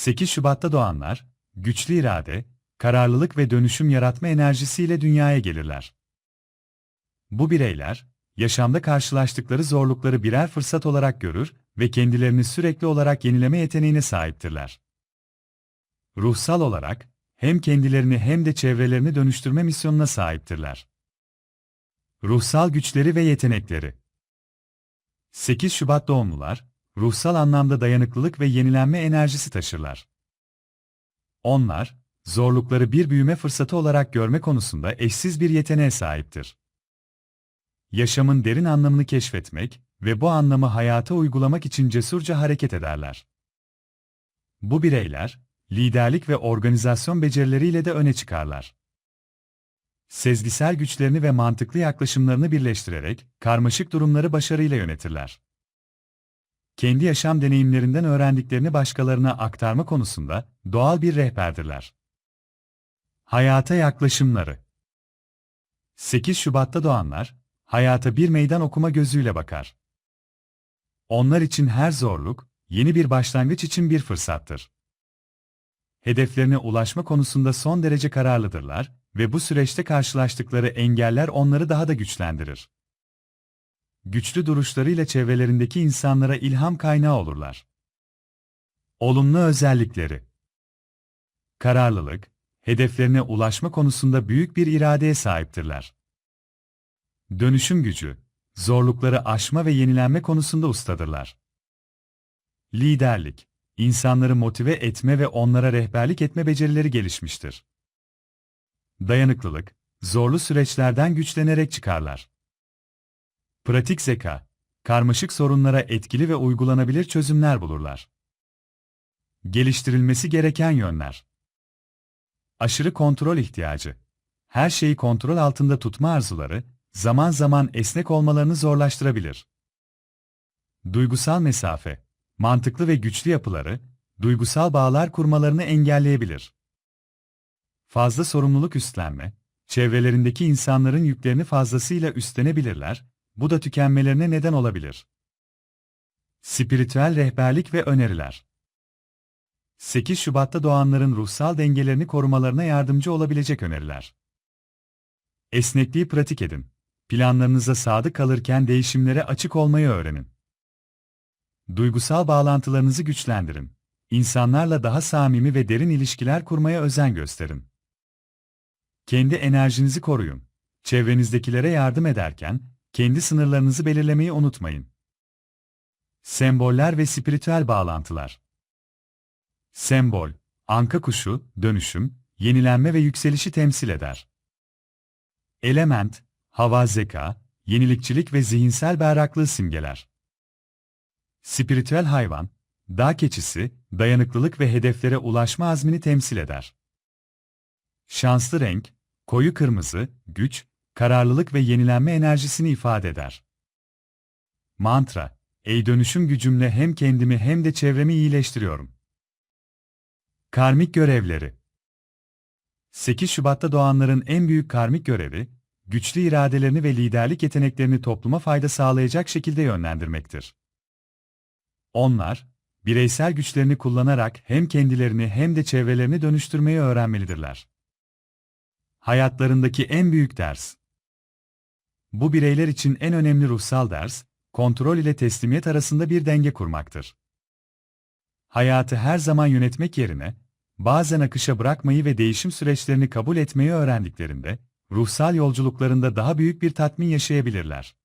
8 Şubat'ta doğanlar, güçlü irade, kararlılık ve dönüşüm yaratma enerjisiyle dünyaya gelirler. Bu bireyler, yaşamda karşılaştıkları zorlukları birer fırsat olarak görür ve kendilerini sürekli olarak yenileme yeteneğine sahiptirler. Ruhsal olarak, hem kendilerini hem de çevrelerini dönüştürme misyonuna sahiptirler. Ruhsal güçleri ve yetenekleri 8 Şubat doğumlular, ruhsal anlamda dayanıklılık ve yenilenme enerjisi taşırlar. Onlar, zorlukları bir büyüme fırsatı olarak görme konusunda eşsiz bir yeteneğe sahiptir. Yaşamın derin anlamını keşfetmek ve bu anlamı hayata uygulamak için cesurca hareket ederler. Bu bireyler, liderlik ve organizasyon becerileriyle de öne çıkarlar. Sezgisel güçlerini ve mantıklı yaklaşımlarını birleştirerek karmaşık durumları başarıyla yönetirler. Kendi yaşam deneyimlerinden öğrendiklerini başkalarına aktarma konusunda doğal bir rehberdirler. Hayata yaklaşımları 8 Şubat'ta doğanlar, hayata bir meydan okuma gözüyle bakar. Onlar için her zorluk, yeni bir başlangıç için bir fırsattır. Hedeflerine ulaşma konusunda son derece kararlıdırlar ve bu süreçte karşılaştıkları engeller onları daha da güçlendirir. Güçlü duruşlarıyla çevrelerindeki insanlara ilham kaynağı olurlar. Olumlu özellikleri Kararlılık, hedeflerine ulaşma konusunda büyük bir iradeye sahiptirler. Dönüşüm gücü, zorlukları aşma ve yenilenme konusunda ustadırlar. Liderlik, insanları motive etme ve onlara rehberlik etme becerileri gelişmiştir. Dayanıklılık, zorlu süreçlerden güçlenerek çıkarlar. Pratik zeka, karmaşık sorunlara etkili ve uygulanabilir çözümler bulurlar. Geliştirilmesi gereken yönler. Aşırı kontrol ihtiyacı. Her şeyi kontrol altında tutma arzuları, zaman zaman esnek olmalarını zorlaştırabilir. Duygusal mesafe, mantıklı ve güçlü yapıları, duygusal bağlar kurmalarını engelleyebilir. Fazla sorumluluk üstlenme, çevrelerindeki insanların yüklerini fazlasıyla üstlenebilirler, bu da tükenmelerine neden olabilir. Spiritüel rehberlik ve öneriler 8 Şubat'ta doğanların ruhsal dengelerini korumalarına yardımcı olabilecek öneriler. Esnekliği pratik edin. Planlarınıza sadık kalırken değişimlere açık olmayı öğrenin. Duygusal bağlantılarınızı güçlendirin. İnsanlarla daha samimi ve derin ilişkiler kurmaya özen gösterin. Kendi enerjinizi koruyun. Çevrenizdekilere yardım ederken, kendi sınırlarınızı belirlemeyi unutmayın. Semboller ve spiritüel bağlantılar Sembol, anka kuşu, dönüşüm, yenilenme ve yükselişi temsil eder. Element, hava zeka, yenilikçilik ve zihinsel berraklığı simgeler. Spiritüel hayvan, dağ keçisi, dayanıklılık ve hedeflere ulaşma azmini temsil eder. Şanslı renk, koyu kırmızı, güç, kararlılık ve yenilenme enerjisini ifade eder. Mantra, ey dönüşüm gücümle hem kendimi hem de çevremi iyileştiriyorum. Karmik görevleri 8 Şubat'ta doğanların en büyük karmik görevi, güçlü iradelerini ve liderlik yeteneklerini topluma fayda sağlayacak şekilde yönlendirmektir. Onlar, bireysel güçlerini kullanarak hem kendilerini hem de çevrelerini dönüştürmeyi öğrenmelidirler. Hayatlarındaki en büyük ders Bu bireyler için en önemli ruhsal ders, kontrol ile teslimiyet arasında bir denge kurmaktır. Hayatı her zaman yönetmek yerine, bazen akışa bırakmayı ve değişim süreçlerini kabul etmeyi öğrendiklerinde, ruhsal yolculuklarında daha büyük bir tatmin yaşayabilirler.